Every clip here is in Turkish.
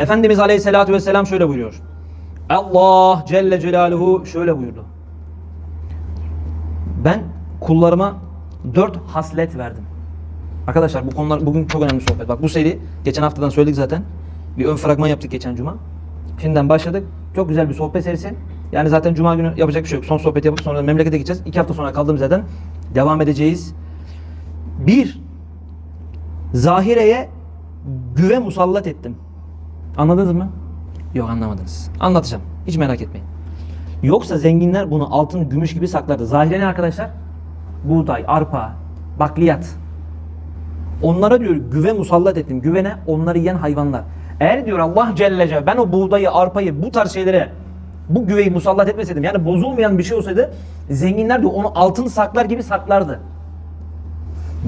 Efendimiz Aleyhisselatü Vesselam şöyle buyuruyor. Allah Celle Celaluhu şöyle buyurdu. Ben kullarıma dört haslet verdim. Arkadaşlar bu konular bugün çok önemli sohbet. Bak bu seri geçen haftadan söyledik zaten. Bir ön fragman yaptık geçen cuma. Şimdiden başladık. Çok güzel bir sohbet serisi. Yani zaten cuma günü yapacak bir şey yok. Son sohbet yapıp sonra memlekete gideceğiz. İki hafta sonra kaldığımız yerden devam edeceğiz. Bir, zahireye güve musallat ettim. Anladınız mı? Yok anlamadınız. Anlatacağım. Hiç merak etmeyin. Yoksa zenginler bunu altın, gümüş gibi saklardı. Zahire ne arkadaşlar? Buğday, arpa, bakliyat. Onlara diyor güve musallat ettim. Güvene onları yiyen hayvanlar. Eğer diyor Allah Celle Celle ben o buğdayı, arpayı, bu tarz şeylere bu güveyi musallat etmeseydim yani bozulmayan bir şey olsaydı zenginler diyor onu altın saklar gibi saklardı.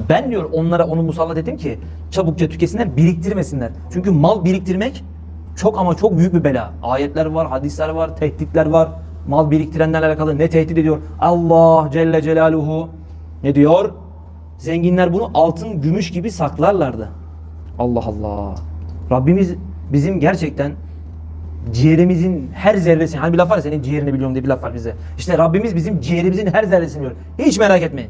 Ben diyor onlara onu musallat ettim ki çabukça tükesinler, biriktirmesinler. Çünkü mal biriktirmek çok ama çok büyük bir bela. Ayetler var, hadisler var, tehditler var. Mal biriktirenlerle alakalı ne tehdit ediyor? Allah Celle Celaluhu ne diyor? Zenginler bunu altın, gümüş gibi saklarlardı. Allah Allah. Rabbimiz bizim gerçekten ciğerimizin her zerresini, hani bir laf var ya senin ciğerini biliyorum diye bir laf var bize. İşte Rabbimiz bizim ciğerimizin her zerresini biliyor. Hiç merak etmeyin.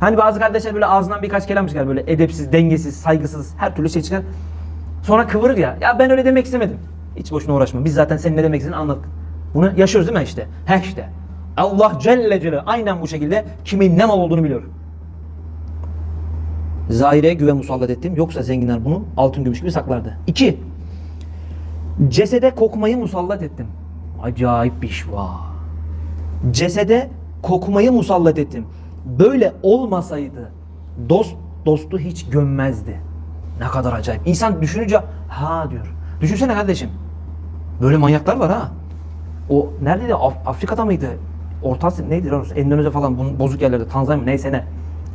Hani bazı kardeşler böyle ağzından birkaç kelam çıkar böyle edepsiz, dengesiz, saygısız her türlü şey çıkar. Sonra kıvırır ya. Ya ben öyle demek istemedim. Hiç boşuna uğraşma. Biz zaten senin ne demek istediğini anladık. Bunu yaşıyoruz değil mi işte? He işte. Allah Celle Celle aynen bu şekilde kimin ne mal olduğunu biliyor. Zahireye güve musallat ettim. Yoksa zenginler bunu altın gümüş gibi saklardı. İki. Cesede kokmayı musallat ettim. Acayip bir iş var. Cesede kokmayı musallat ettim. Böyle olmasaydı dost dostu hiç gömmezdi. Ne kadar acayip. İnsan düşününce ha diyor. Düşünsene kardeşim. Böyle manyaklar var ha. O neredeydi? Af- Afrika'da mıydı? Orta Asya neydi? Endonezya falan bozuk yerlerde. Tanzanya? Neyse ne.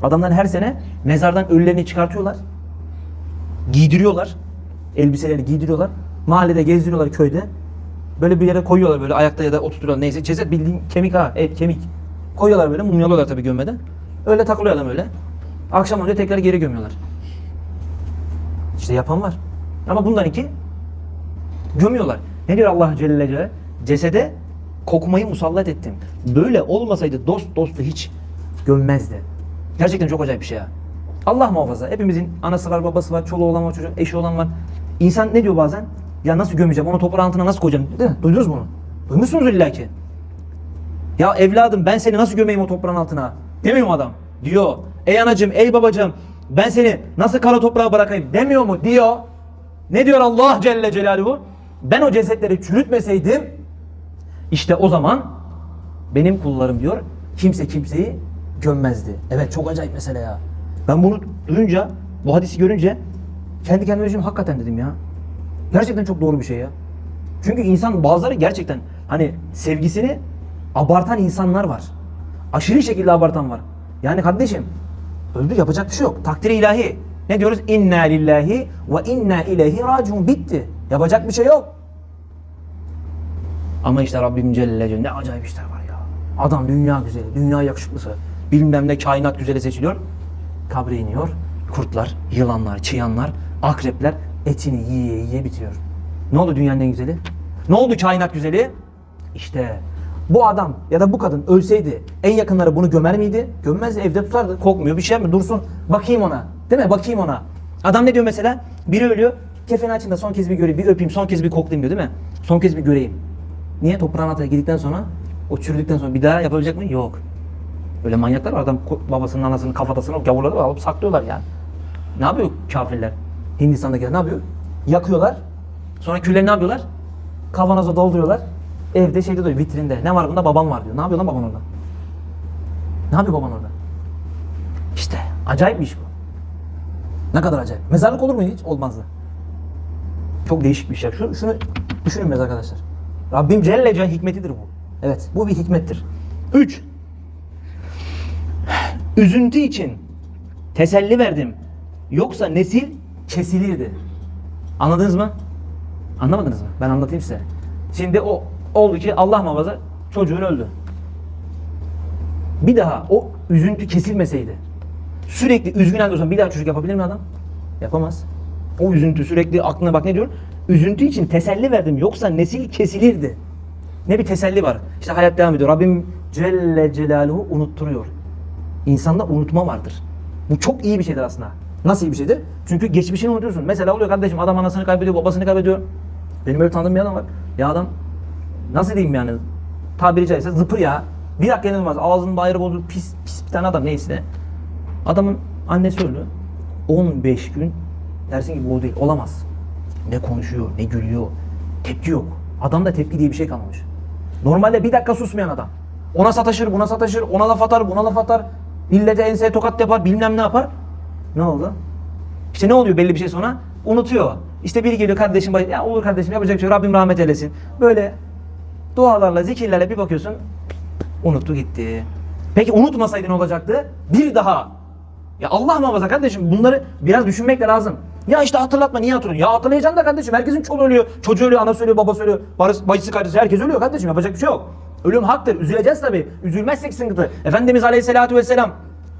Adamlar her sene mezardan ölülerini çıkartıyorlar. Giydiriyorlar. Elbiseleri giydiriyorlar. Mahallede gezdiriyorlar köyde. Böyle bir yere koyuyorlar böyle ayakta ya da oturtuyorlar neyse. Ceset bildiğin kemik ha et kemik. Koyuyorlar böyle mumyalıyorlar tabii gömmeden. Öyle takılıyor adam öyle. Akşam olunca tekrar geri gömüyorlar. İşte yapan var. Ama bundan iki gömüyorlar. Ne diyor Allah Celle Celle? Cesede kokmayı musallat ettim. Böyle olmasaydı dost dostu hiç gömmezdi. Gerçekten çok acayip bir şey ya. Allah muhafaza. Hepimizin anası var, babası var, çoluğu olan var, çocuğu, eşi olan var. İnsan ne diyor bazen? Ya nasıl gömeceğim? Onu toprağın altına nasıl koyacağım? Değil mi? Duydunuz bunu? Duymuşsunuz illa ki. Ya evladım ben seni nasıl gömeyim o toprağın altına? Demiyor adam? Diyor. Ey anacım, ey babacım ben seni nasıl kara toprağa bırakayım demiyor mu? Diyor. Ne diyor Allah Celle Celaluhu? Ben o cesetleri çürütmeseydim işte o zaman benim kullarım diyor kimse kimseyi gömmezdi. Evet çok acayip mesele ya. Ben bunu duyunca, bu hadisi görünce kendi kendime düşündüm hakikaten dedim ya. Gerçekten çok doğru bir şey ya. Çünkü insan bazıları gerçekten hani sevgisini abartan insanlar var. Aşırı şekilde abartan var. Yani kardeşim öldü yapacak bir şey yok. Takdiri ilahi. Ne diyoruz? İnna lillahi ve inna ileyhi raciun. Bitti. Yapacak bir şey yok. Ama işte Rabbim Celle Celle ne acayip işler var ya. Adam dünya güzeli, dünya yakışıklısı. Bilmem ne kainat güzeli seçiliyor. Kabre iniyor. Kurtlar, yılanlar, çıyanlar, akrepler etini yiye yiye bitiyor. Ne oldu dünyanın en güzeli? Ne oldu kainat güzeli? İşte bu adam ya da bu kadın ölseydi en yakınları bunu gömer miydi? Gömmezdi evde tutardı. Kokmuyor bir şey mi? Dursun. Bakayım ona. Değil mi? Bakayım ona. Adam ne diyor mesela? Biri ölüyor. Kefeni açın da son kez bir göreyim, bir öpeyim, son kez bir koklayayım diyor değil mi? Son kez bir göreyim. Niye? Toprağın altına girdikten sonra, o çürüdükten sonra bir daha yapabilecek mi? Yok. Öyle manyaklar var. Adam babasının anasının kafatasını o gavurları alıp saklıyorlar yani. Ne yapıyor kafirler? Hindistan'dakiler ne yapıyor? Yakıyorlar. Sonra küllerini ne yapıyorlar? Kavanoza dolduruyorlar. Evde şeyde duruyor vitrinde. Ne var bunda? Babam var diyor. Ne yapıyor lan baban orada? Ne yapıyor baban orada? İşte acayip bir iş bu. Ne kadar acayip. Mezarlık olur mu hiç? Olmazdı. Çok değişik bir şey. Şunu, şunu düşünün biraz arkadaşlar. Rabbim Celle Celle hikmetidir bu. Evet bu bir hikmettir. 3. Üzüntü için teselli verdim. Yoksa nesil kesilirdi. Anladınız mı? Anlamadınız mı? Ben anlatayım size. Şimdi o oldu ki Allah muhafaza çocuğun öldü. Bir daha o üzüntü kesilmeseydi sürekli üzgün halde olsa bir daha çocuk yapabilir mi adam? Yapamaz. O üzüntü sürekli aklına bak ne diyor? Üzüntü için teselli verdim yoksa nesil kesilirdi. Ne bir teselli var. İşte hayat devam ediyor. Rabbim Celle Celaluhu unutturuyor. İnsanda unutma vardır. Bu çok iyi bir şeydir aslında. Nasıl iyi bir şeydir? Çünkü geçmişini unutuyorsun. Mesela oluyor kardeşim adam anasını kaybediyor, babasını kaybediyor. Benim öyle tanıdığım bir adam var. Ya adam nasıl diyeyim yani tabiri caizse zıpır ya. Bir dakika inanılmaz. Ağzının ayrı bozuk pis pis bir tane adam neyse. Adamın annesi öldü. 15 gün dersin ki bu değil. Olamaz. Ne konuşuyor, ne gülüyor. Tepki yok. Adamda tepki diye bir şey kalmamış. Normalde bir dakika susmayan adam. Ona sataşır, buna sataşır, ona laf atar, buna laf atar. Millete enseye tokat yapar, bilmem ne yapar. Ne oldu? İşte ne oluyor belli bir şey sonra? Unutuyor. İşte biri geliyor kardeşim, ya olur kardeşim yapacak bir şey Rabbim rahmet eylesin. Böyle dualarla, zikirlerle bir bakıyorsun, unuttu gitti. Peki unutmasaydı ne olacaktı? Bir daha. Ya Allah muhafaza kardeşim bunları biraz düşünmek de lazım. Ya işte hatırlatma niye hatırlıyorsun? Ya hatırlayacaksın da kardeşim herkesin çocuğu ölüyor. Çocuğu ölüyor, anası ölüyor, babası ölüyor. Barısı, bacısı, kardeşi herkes ölüyor kardeşim yapacak bir şey yok. Ölüm haktır. Üzüleceğiz tabii. Üzülmezsek sıkıntı. Efendimiz Aleyhisselatü Vesselam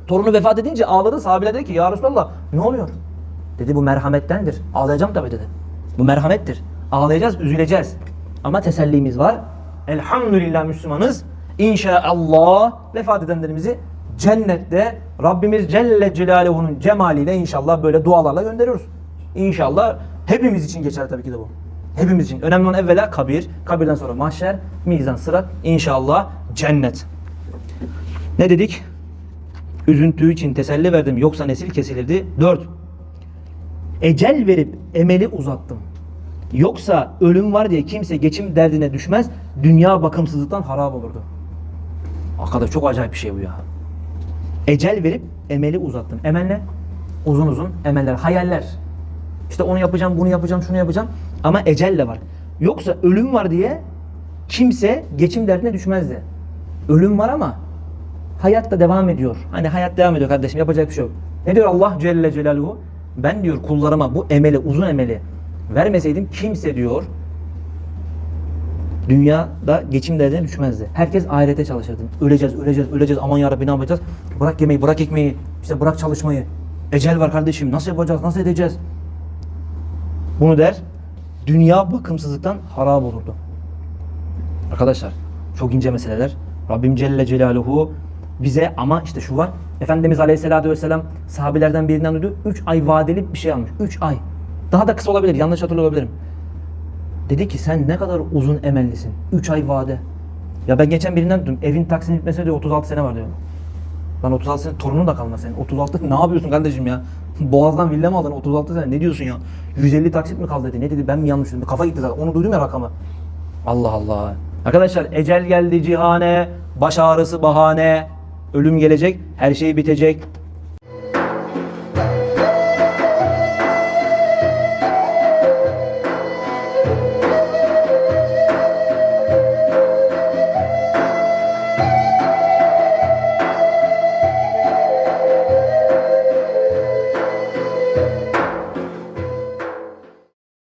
torunu vefat edince ağladı. Sahabeler dedi ki ya Resulallah ne oluyor? Dedi bu merhamettendir. Ağlayacağım tabii dedi. Bu merhamettir. Ağlayacağız, üzüleceğiz. Ama tesellimiz var. Elhamdülillah Müslümanız. İnşallah vefat edenlerimizi cennette Rabbimiz Celle Celaluhu'nun cemaliyle inşallah böyle dualarla gönderiyoruz. İnşallah hepimiz için geçer tabii ki de bu. Hepimiz için. Önemli olan evvela kabir, kabirden sonra mahşer, mizan, sırat, inşallah cennet. Ne dedik? Üzüntü için teselli verdim yoksa nesil kesilirdi. 4. Ecel verip emeli uzattım. Yoksa ölüm var diye kimse geçim derdine düşmez, dünya bakımsızlıktan harap olurdu. Arkadaş çok acayip bir şey bu ya. Ecel verip emeli uzattım. Emel ne? Uzun uzun emeller, hayaller. İşte onu yapacağım, bunu yapacağım, şunu yapacağım. Ama ecelle var. Yoksa ölüm var diye kimse geçim derdine düşmezdi. Ölüm var ama hayat da devam ediyor. Hani hayat devam ediyor kardeşim yapacak bir şey yok. Ne diyor Allah Celle Celaluhu? Ben diyor kullarıma bu emeli, uzun emeli vermeseydim kimse diyor dünyada geçim derdine düşmezdi. Herkes ahirete çalışırdı. Öleceğiz, öleceğiz, öleceğiz. Aman yarabbi ne yapacağız? Bırak yemeği, bırak ekmeği, işte bırak çalışmayı. Ecel var kardeşim. Nasıl yapacağız? Nasıl edeceğiz? Bunu der. Dünya bakımsızlıktan harap olurdu. Arkadaşlar çok ince meseleler. Rabbim Celle Celaluhu bize ama işte şu var. Efendimiz Aleyhisselatü Vesselam sahabelerden birinden duydu. 3 ay vadeli bir şey almış. 3 ay. Daha da kısa olabilir. Yanlış hatırlıyor olabilirim. Dedi ki sen ne kadar uzun emellisin. 3 ay vade. Ya ben geçen birinden duydum. Evin taksinin bitmesine diyor 36 sene var diyor. Lan 36 sene torunun da kalmaz senin. 36 ne yapıyorsun kardeşim ya? Boğaz'dan villa mı aldın 36 sene? Ne diyorsun ya? 150 taksit mi kaldı dedi. Ne dedi ben mi yanlış dedim. Kafa gitti zaten. Onu duydum ya rakamı. Allah Allah. Arkadaşlar ecel geldi cihane, baş ağrısı bahane, ölüm gelecek, her şey bitecek.